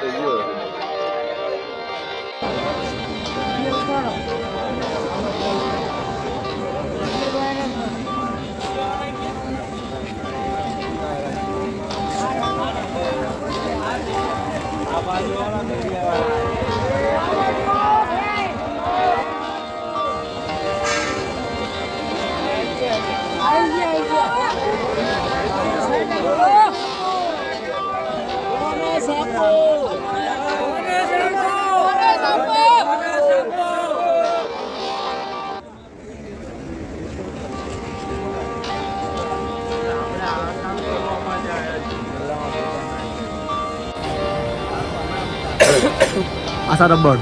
તો ગયો આ બાજુ વાળા. આશા રબર.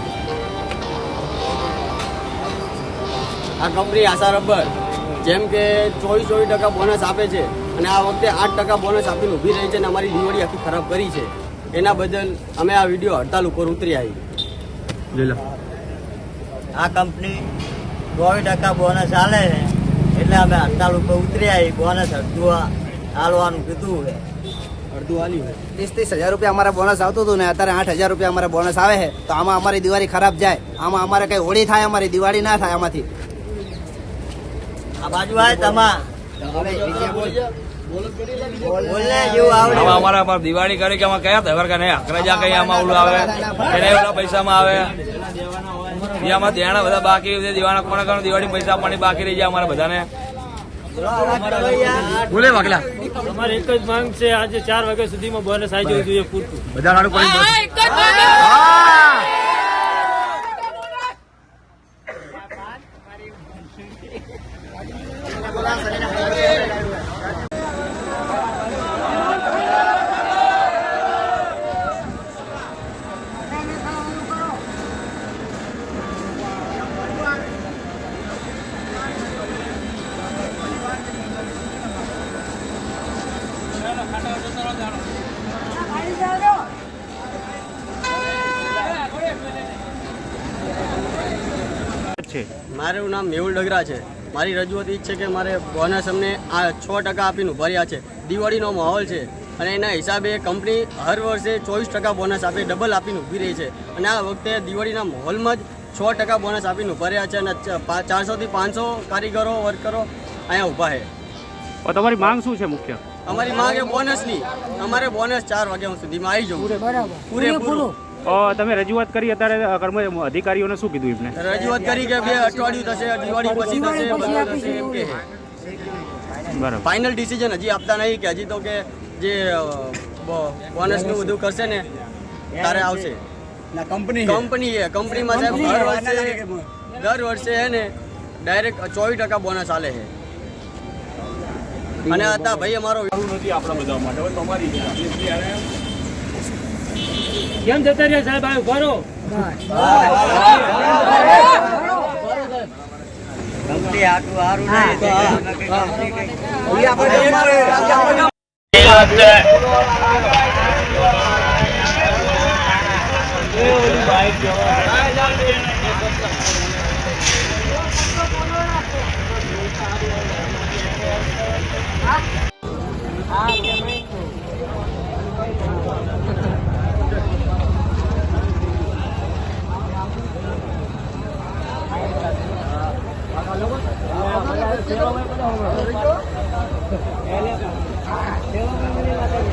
આ કંપની આશા રબર જેમ કે ચોવીસ ચોવીસ ટકા બોનસ આપે છે અને આ વખતે આઠ ટકા બોનસ આપીને ઊભી રહી છે અને અમારી દિવાળી આખી ખરાબ કરી છે. એના બદલ અમે આ વીડિયો હડતાલ ઉપર ઉતરી આવી આ કંપની ચોવીસ ટકા બોનસ આલે છે. એટલે અમે હડતાલ ઉપર ઉતરી આવી બોનસ હડતું હાલવાનું કીધું છે. આલ્યું છે ત્રીસ ત્રીસ હજાર રૂપિયા અમારે બોનસ આવતું હતું ને અત્યારે આઠ હજાર રૂપિયા અમારા બોનસ આવે છે. તો આમાં અમારી દિવાળી ખરાબ જાય. આમાં અમારે કઈ હોળી થાય અમારી દિવાળી ના થાય આમાંથી. આ બાજુ આવે તમા અમારા પર દિવાળી કરી કે આમાં કયા તહેવાર કે નહીં અકરજા કઈ આમાં ઓલું આવે? એને ઓલા પૈસામાં આવે? એ આમાં દેણા બધા બાકી દિવાળા કોને દિવાળી પૈસા આપવાની બાકી રહી જાય અમારા બધાને. બોલે વાગલા અમારે એક જ માંગ છે આજે ચાર વાગ્યા સુધીમાં બોનસ આવી જવું જોઈએ પૂરતું. બધા નાડું પડી મારું નામ મેહુલ ડગરા છે. મારી રજૂઆત એ જ છે કે મારે બોનસ અમને આ છ ટકા આપીને ભર્યા છે. દિવાળીનો માહોલ છે અને એના હિસાબે કંપની હર વર્ષે ચોવીસ ટકા બોનસ આપે ડબલ આપીને ઊભી રહી છે. અને આ વખતે દિવાળીના માહોલમાં જ છ ટકા બોનસ આપીને ભર્યા છે અને ચારસોથી પાંચસો કારીગરો વર્કરો અહીંયા ઊભા છે. તમારી માંગ શું છે મુખ્ય? અમારી માંગ એ બોનસની અમારે બોનસ ચાર વાગ્યા સુધીમાં આવી જવું પૂરેપૂરું તમે રજૂઆત કરી અત્યારે કર્મ અધિકારીઓને શું કીધું એમને? રજૂઆત કરી કે બે અઠવાડિયું થશે દિવાળી પછી થશે બધું થશે એમ કે. બરાબર. ફાઇનલ ડિસિઝન હજી આપતા નહીં કે હજી તો કે જે બોનસનું બધું કરશે ને ત્યારે આવશે. કંપની કંપની એ કંપનીમાં સાહેબ દર વર્ષે દર વર્ષે હે ને ડાયરેક્ટ ચોવીસ ટકા બોનસ આલે છે. અને હતા ભાઈ અમારો કેમ જતા રહ્યા સાહેબ આ ઊભા કંપની આટલું સારું નહીં તો અમે કઈ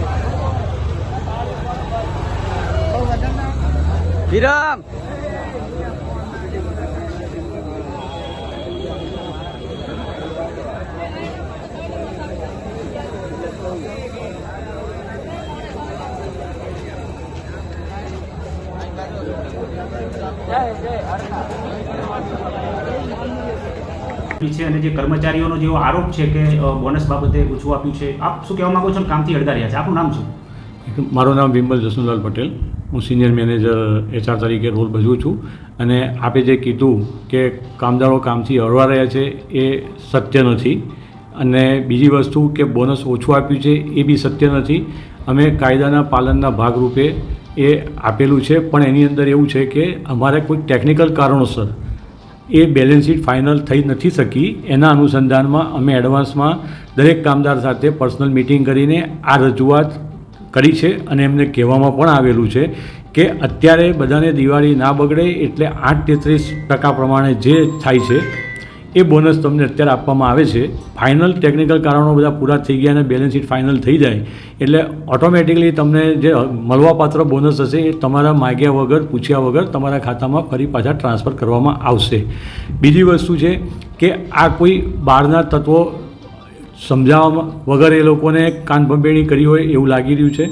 કંપની વિરામ છે અને જે કર્મચારીઓનો જેવો આરોપ છે કે બોનસ બાબતે ઓછું આપ્યું છે, આપ શું કહેવા માગો છો કામથી અડધા રહ્યા છે? આપનું નામ શું? મારું નામ વિમલ જસુલાલ પટેલ. હું સિનિયર મેનેજર એચઆર તરીકે રોલ ભજવું છું અને આપે જે કીધું કે કામદારો કામથી હળવા રહ્યા છે એ સત્ય નથી અને બીજી વસ્તુ કે બોનસ ઓછું આપ્યું છે એ બી સત્ય નથી. અમે કાયદાના પાલનના ભાગરૂપે એ આપેલું છે, પણ એની અંદર એવું છે કે અમારે કોઈ ટેકનિકલ કારણોસર એ બેલેન્સ શીટ ફાઇનલ થઈ નથી શકી. એના અનુસંધાનમાં અમે એડવાન્સમાં દરેક કામદાર સાથે પર્સનલ મિટિંગ કરીને આ રજૂઆત કરી છે અને એમને કહેવામાં પણ આવેલું છે કે અત્યારે બધાને દિવાળી ના બગડે એટલે આઠ તેત્રીસ ટકા પ્રમાણે જે થાય છે એ બોનસ તમને અત્યારે આપવામાં આવે છે. ફાઇનલ ટેકનિકલ કારણો બધા પૂરા થઈ ગયા અને બેલેન્સ શીટ ફાઇનલ થઈ જાય. એટલે ઓટોમેટિકલી તમને જે મળવાપાત્ર બોનસ હશે એ તમારા માગ્યા વગર, પૂછ્યા વગર તમારા ખાતામાં ફરી પાછા ટ્રાન્સફર કરવામાં આવશે. બીજી વસ્તુ છે કે આ કોઈ બહારના તત્વો સમજાવવામાં વગર એ લોકોને કાનભંભેણી કરી હોય એવું લાગી રહ્યું છે.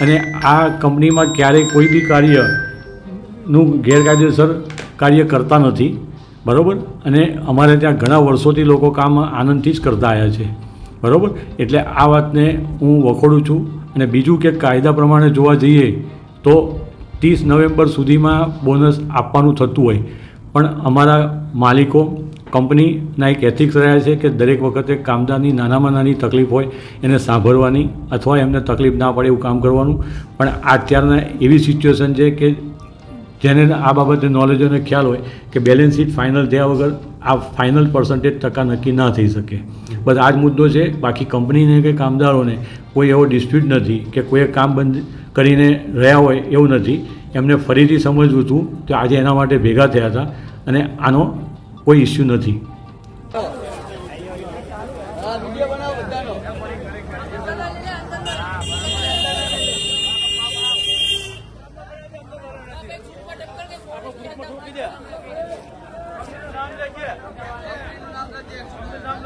અને આ કંપનીમાં ક્યારેય કોઈ બી કાર્યનું ગેરકાયદેસર કાર્ય કરતા નથી. બરાબર? અને અમારે ત્યાં ઘણા વર્ષોથી લોકો કામ આનંદથી જ કરતા આવ્યા છે. બરાબર? એટલે આ વાતને હું વખોડું છું. અને બીજું કે કાયદા પ્રમાણે જોવા જઈએ તો ત્રીસ નવેમ્બર સુધીમાં બોનસ આપવાનું થતું હોય. પણ અમારા માલિકો, કંપનીના એક એથિક્સ રહ્યા છે કે દરેક વખતે કામદારની નાનામાં નાની તકલીફ હોય, એને સાંભળવાની અથવા એમને તકલીફ ના પડે એવું કામ કરવાનું. પણ અત્યારના એવી સિચ્યુએશન છે કે જેને આ બાબતે નોલેજ અને ખ્યાલ હોય કે બેલેન્સ શીટ ફાઇનલ થયા વગર આ ફાઇનલ પર્સન્ટેજ ટકા નક્કી ના થઈ શકે. બસ આ જ મુદ્દો છે, બાકી કંપનીને કે કામદારોને કોઈ એવો ડિસ્પ્યુટ નથી કે કોઈએ કામ બંધ કરીને રહ્યા હોય એવું નથી. એમને ફરીથી સમજવું હતું કે આજે એના માટે ભેગા થયા હતા અને આનો કોઈ ઇસ્યુ નથી.